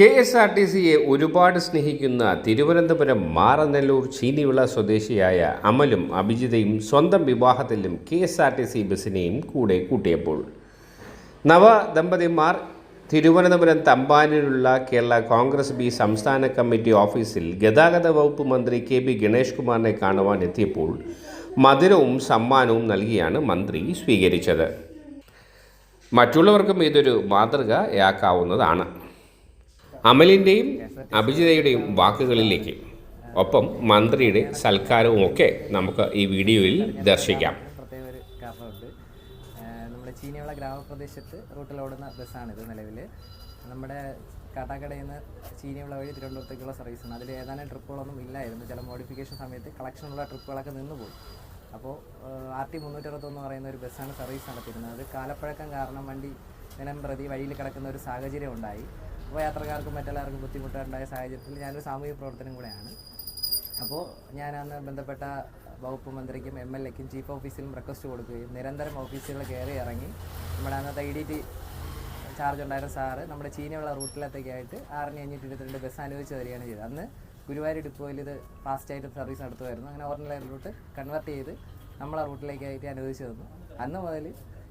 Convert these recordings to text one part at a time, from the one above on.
K S R T സിയെ ഒരുപാട് സ്നേഹിക്കുന്ന തിരുവനന്തപുരം മാറനെല്ലൂർ ചീനിവിള സ്വദേശിയായ അമലും അഭിജിതയും സ്വന്തം വിവാഹത്തിലും K S R T C ബസ്സിനെയും കൂടെ കൂട്ടിയപ്പോൾ. നവ ദമ്പതിമാർ തിരുവനന്തപുരം തമ്പാനിലുള്ള കേരള കോൺഗ്രസ് ബി സംസ്ഥാന കമ്മിറ്റി ഓഫീസിൽ ഗതാഗത വകുപ്പ് മന്ത്രി കെ ബി ഗണേഷ് കുമാറിനെ കാണുവാൻ എത്തിയപ്പോൾ മധുരവും സമ്മാനവും നൽകിയാണ് മന്ത്രി സ്വീകരിച്ചത്. മറ്റുള്ളവർക്കും ഇതൊരു മാതൃകയാക്കാവുന്നതാണ് അമലിന്റെയും അഭിജിതയുടെയും വാക്കുകളിലേക്ക്. ഒപ്പം മന്ത്രിയുടെ സൽക്കാരവും ഒക്കെ നമുക്ക് ഈ വീഡിയോയിൽ ദർശിക്കാം. നമ്മുടെ ചീനിയുള്ള ഗ്രാമപ്രദേശത്ത് റൂട്ടിൽ ഓടുന്ന ബസ്സാണിത് നിലവിൽ നമ്മുടെ കാട്ടാക്കടയിൽ നിന്ന് ചീനിയുള്ള വഴി തിരുവനന്തപുരത്തേക്കുള്ള സർവീസാണ് അതിൽ ഏതാനും ട്രിപ്പുകളൊന്നും ഇല്ലായിരുന്നു. ചില മോഡിഫിക്കേഷൻ സമയത്ത് കളക്ഷനുള്ള ട്രിപ്പുകളൊക്കെ നിന്ന് പോയി അപ്പോൾ ആർ ടി മുന്നൂറ്ററുപത്തൊന്ന് പറയുന്ന ഒരു ബസ്സാണ് സർവീസ് നടത്തിയിരുന്നത്. കാലപ്പഴക്കം കാരണം വണ്ടി ദിനം പ്രതി വഴിയിൽ കിടക്കുന്ന ഒരു സാഹചര്യം ഉണ്ടായി. അപ്പോൾ യാത്രക്കാർക്കും മറ്റെല്ലാവർക്കും ബുദ്ധിമുട്ടുണ്ടായ സാഹചര്യത്തിൽ ഞാനൊരു സാമൂഹിക പ്രവർത്തനം കൂടെയാണ്. അപ്പോൾ ഞാൻ അന്ന് ബന്ധപ്പെട്ട വകുപ്പ് മന്ത്രിക്കും എം എൽ എക്കും ചീഫ് ഓഫീസിലും റിക്വസ്റ്റ് കൊടുക്കുകയും നിരന്തരം ഓഫീസുകൾ കയറി ഇറങ്ങി നമ്മുടെ അന്നത്തെ ഐ ഡി ടി ചാർജ് ഉണ്ടായിരുന്ന സാറ് നമ്മുടെ ചീനിയുള്ള റൂട്ടിലത്തേക്കായിട്ട് ആറിന് അഞ്ഞൂറ്റി ഇരുപത്തിരണ്ട് ബസ് അനുവദിച്ച് തരികയാണ് ചെയ്തത്. അന്ന് ഗുരുവായൂർ ഡിപ്പോയിൽ ഇത് ഫാസ്റ്റായിട്ട് സർവീസ് നടത്തുമായിരുന്നു. അങ്ങനെ ഓർഡിനറി റൂട്ട് കൺവേർട്ട് ചെയ്ത് നമ്മളെ റൂട്ടിലേക്കായിട്ട് അനുവദിച്ച് തന്നു. അന്ന് മുതൽ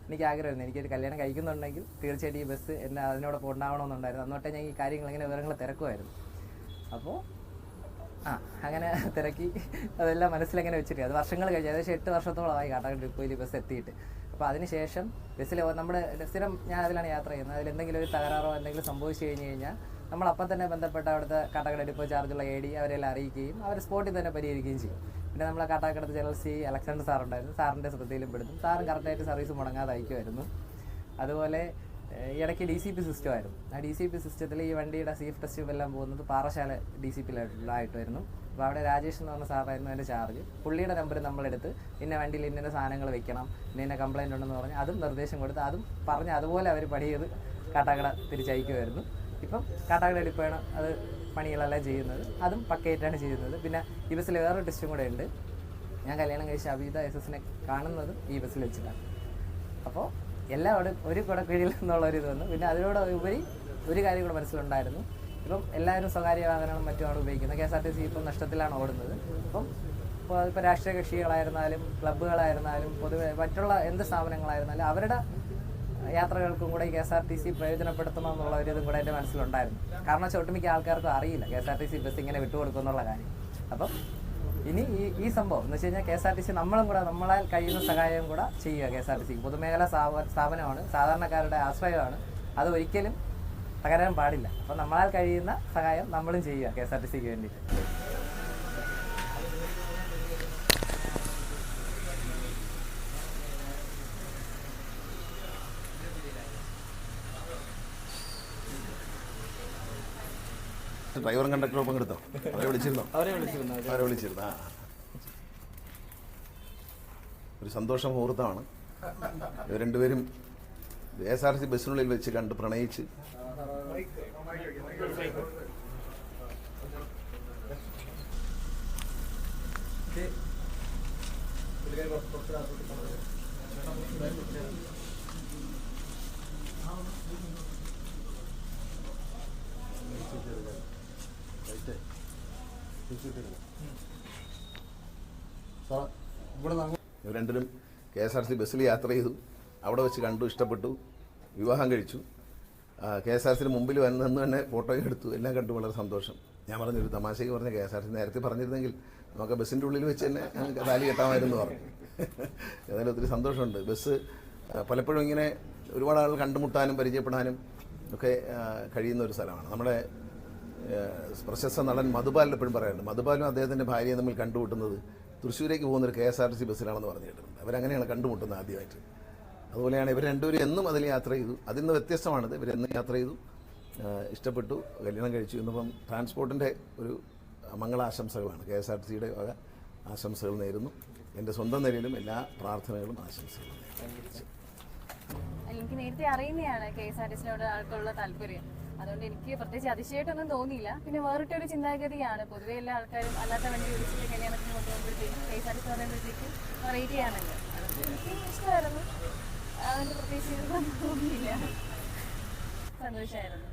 എനിക്ക് ആഗ്രഹമായിരുന്നു. എനിക്കൊരു കല്യാണം കഴിക്കുന്നുണ്ടെങ്കിൽ തീർച്ചയായിട്ടും ഈ ബസ് എന്നെ അതിനോടൊപ്പം ഉണ്ടാവണമെന്നുണ്ടായിരുന്നു അന്നോട്ടെ ഞാൻ ഈ കാര്യങ്ങൾ ഇങ്ങനെ വിവരങ്ങൾ തിരക്കുമായിരുന്നു. അപ്പോൾ ആ അങ്ങനെ തിരക്കി അതെല്ലാം മനസ്സിലങ്ങനെ വെച്ചിട്ട് അത് വർഷങ്ങൾ കഴിഞ്ഞ് ഏകദേശം എട്ട് വർഷത്തോളമായി കാട്ടാക്കട ഡിപ്പോയിൽ ബസ് എത്തിയിട്ട്. അപ്പോൾ അതിനുശേഷം ബസ്സിൽ നമ്മുടെ സ്ഥിരം ഞാൻ അതിലാണ് യാത്ര ചെയ്യുന്നത്. അതിൽ എന്തെങ്കിലും ഒരു തകരാറോ എന്തെങ്കിലും സംഭവിച്ചു കഴിഞ്ഞ് കഴിഞ്ഞാൽ നമ്മൾ അപ്പം തന്നെ ബന്ധപ്പെട്ട അവിടുത്തെ കാട്ടാക്കട ഡിപ്പോ ചാർജുള്ള എ ഡി അവരെല്ലാം അറിയിക്കുകയും അവർ സ്പോട്ടിൽ തന്നെ പരിഹരിക്കുകയും ചെയ്യും. പിന്നെ നമ്മളെ കാട്ടാക്കടത്ത് ജനറൽ സി അലക്സാണ്ടർ സാർ ഉണ്ടായിരുന്നു സാറിന്റെ ശ്രദ്ധയിലും പെടുത്തും സാറും കറക്റ്റായിട്ട് സർവീസ് മുടങ്ങാതെ അയക്കുമായിരുന്നു അതുപോലെ ഇടയ്ക്ക് ഡി സി പി സിസ്റ്റം ആയിരുന്നു. ആ ഡി സി പി സിസ്റ്റത്തിൽ ഈ വണ്ടിയുടെ സീഫ് ടെസ്റ്റും എല്ലാം പോകുന്നത് പാറശാല ഡി സി പിയിലായിട്ടായിരുന്നു അപ്പോൾ അവിടെ രാജേഷ് എന്ന് പറഞ്ഞ സാറായിരുന്നു അതിന്റെ ചാർജ് പുള്ളിയുടെ നമ്പർ നമ്മളെടുത്ത് ഇന്ന വണ്ടിയിൽ ഇന്ന സാധനങ്ങൾ വെക്കണം ഇന്ന ഇന്ന കംപ്ലയിന്റ് ഉണ്ടെന്ന് പറഞ്ഞ് അതും നിർദ്ദേശം കൊടുത്ത് അതും പറഞ്ഞ് അതുപോലെ അവർ പണിയത് ചെയ്ത് കാട്ടാക്കട തിരിച്ചയക്കുമായിരുന്നു. ഇപ്പം കാട്ടാക്കട എടുപ്പാണ് അത് പണികളെല്ലാം ചെയ്യുന്നത്. അതും പക്കയായിട്ടാണ് ചെയ്യുന്നത്. പിന്നെ ഈ ബസ്സിൽ വേറൊരു ടെസ്റ്റും കൂടെ ഉണ്ട്. ഞാൻ കല്യാണം കഴിച്ച അബീത എസ് എസിനെ കാണുന്നതും ഈ ബസ്സിൽ വെച്ചിട്ടാണ്. അപ്പോൾ എല്ലാവരും ഒരു കുടക്കീഴിൽ എന്നുള്ള ഒരു ഇത് വന്നു. പിന്നെ അതിനോട് ഉപരി ഒരു കാര്യം കൂടെ മനസ്സിലുണ്ടായിരുന്നു. ഇപ്പം എല്ലാവരും സ്വകാര്യ വാഹനങ്ങളും മറ്റുമാണ് ഉപയോഗിക്കുന്നത്. K S R T C ഇപ്പം നഷ്ടത്തിലാണ് ഓടുന്നത്. അപ്പം ഇപ്പോൾ ഇപ്പോൾ രാഷ്ട്രീയ കക്ഷികളായിരുന്നാലും ക്ലബ്ബുകളായിരുന്നാലും പൊതുവെ മറ്റുള്ള എന്ത് സ്ഥാപനങ്ങളായിരുന്നാലും അവരുടെ യാത്രകൾക്കും കൂടെ K S R T C പ്രയോജനപ്പെടുത്തണം എന്നുള്ള ഒരു ഇതും കൂടെ എന്റെ മനസ്സിലുണ്ടായിരുന്നു. കാരണം വെച്ചാൽ ഒട്ടുമിക്ക ആൾക്കാർക്കും അറിയില്ല K S R T C bus ഇങ്ങനെ വിട്ടുകൊടുക്കും എന്നുള്ള കാര്യം. അപ്പം ഇനി ഈ ഈ സംഭവം എന്ന് വെച്ച് കഴിഞ്ഞാൽ K S R T C നമ്മളും കൂടെ നമ്മളാൽ കഴിയുന്ന സഹായം കൂടെ ചെയ്യുക K S R T C. പൊതുമേഖലാ സ്ഥാപനമാണ് സാധാരണക്കാരുടെ ആശ്രയമാണ്. അത് ഒരിക്കലും തകരാൻ പാടില്ല. അപ്പം നമ്മളാൽ കഴിയുന്ന സഹായം നമ്മളും ചെയ്യുക കെ എസ് ആർ ടി സിക്ക് വേണ്ടിയിട്ട്. ഡ്രൈവറും കണ്ടക്ടറും പങ്കെടുത്തോ അവരെ വിളിച്ചിരുന്നോ? അവരെ വിളിച്ചിരുന്നു അവരെ വിളിച്ചിരുന്നു? ആ ഒരു സന്തോഷ മുഹൂർത്തമാണ്. ഇവർ രണ്ടുപേരും കെ എസ് ആർ സി ബസ്സിനുള്ളിൽ വെച്ച് കണ്ട് പ്രണയിച്ച്. ഇവർ രണ്ടിനും കെ എസ് ആർ സി ബസ്സിൽ യാത്ര ചെയ്തു. അവിടെ വെച്ച് കണ്ടു ഇഷ്ടപ്പെട്ടു. വിവാഹം കഴിച്ചു. കെ എസ് ആർ സിന് മുമ്പിൽ വന്ന് നിന്ന് തന്നെ ഫോട്ടോയും എടുത്തു. എല്ലാം കണ്ടു വളരെ സന്തോഷം. ഞാൻ പറഞ്ഞൊരു തമാശയ്ക്ക് പറഞ്ഞ കെ എസ് ആർ സി നേരത്തെ പറഞ്ഞിരുന്നെങ്കിൽ നമുക്ക് ബസ്സിന്റെ ഉള്ളിൽ വെച്ച് തന്നെ ഞങ്ങൾക്ക് താലി കെട്ടാമായിരുന്നു പറഞ്ഞു. ഏതായാലും ഒത്തിരി സന്തോഷമുണ്ട്. ബസ് പലപ്പോഴും ഇങ്ങനെ ഒരുപാട് ആളുകൾ കണ്ടുമുട്ടാനും പരിചയപ്പെടാനും ഒക്കെ കഴിയുന്ന ഒരു സ്ഥലമാണ്. നമ്മുടെ പ്രശസ്ത നടൻ മധുപാലൻ എപ്പോഴും പറയാറുണ്ട്. മധുപാലും അദ്ദേഹത്തിന്റെ ഭാര്യയും തമ്മിൽ കണ്ടുമുട്ടുന്നത് തൃശ്ശൂരേക്ക് പോകുന്ന ഒരു K S R T C ബസ്സിലാണെന്ന് പറഞ്ഞു കേട്ടിട്ടുണ്ട് അവരങ്ങനെയാണ് കണ്ടുമുട്ടുന്നത് ആദ്യമായിട്ട്. അതുപോലെയാണ് ഇവർ രണ്ടുപേരും എന്നും അതിൽ യാത്ര ചെയ്തു. അതിൽ നിന്ന് വ്യത്യസ്തമാണിത്. ഇവരെന്നും യാത്ര ചെയ്തു. ഇഷ്ടപ്പെട്ടു. കല്യാണം കഴിച്ചു. ഇന്നിപ്പം ട്രാൻസ്പോർട്ടിന്റെ ഒരു മംഗളാശംസകളാണ്. കെ എസ് ആർ ടി സിയുടെ ആശംസകൾ നേരുന്നു. എന്റെ സ്വന്തം നിലയിലും എല്ലാ പ്രാർത്ഥനകളും ആശംസകളും എനിക്ക് നേരത്തെ അറിയുന്നതാണ് കെ എസ് ആർ ടി ആൾക്കുള്ള താല്പര്യം. അതുകൊണ്ട് എനിക്ക് പ്രത്യേകിച്ച് അതിശയമായിട്ടൊന്നും തോന്നിയില്ല. പിന്നെ വേറിട്ട ഒരു ചിന്താഗതിയാണ്. പൊതുവെ എല്ലാ ആൾക്കാരും അല്ലാത്ത വണ്ടി വിളിച്ചിട്ട് കല്യാണത്തിന് കൊണ്ടുപോകുമ്പോഴത്തേക്കും കൈ സാരി പറയുമ്പോഴത്തേക്കും വെറൈറ്റി ആണല്ലോ. അതുകൊണ്ട് എനിക്ക് ഇഷ്ടമായിരുന്നു. അതുകൊണ്ട് പ്രത്യേകിച്ച് തോന്നിയില്ല. സന്തോഷമായിരുന്നു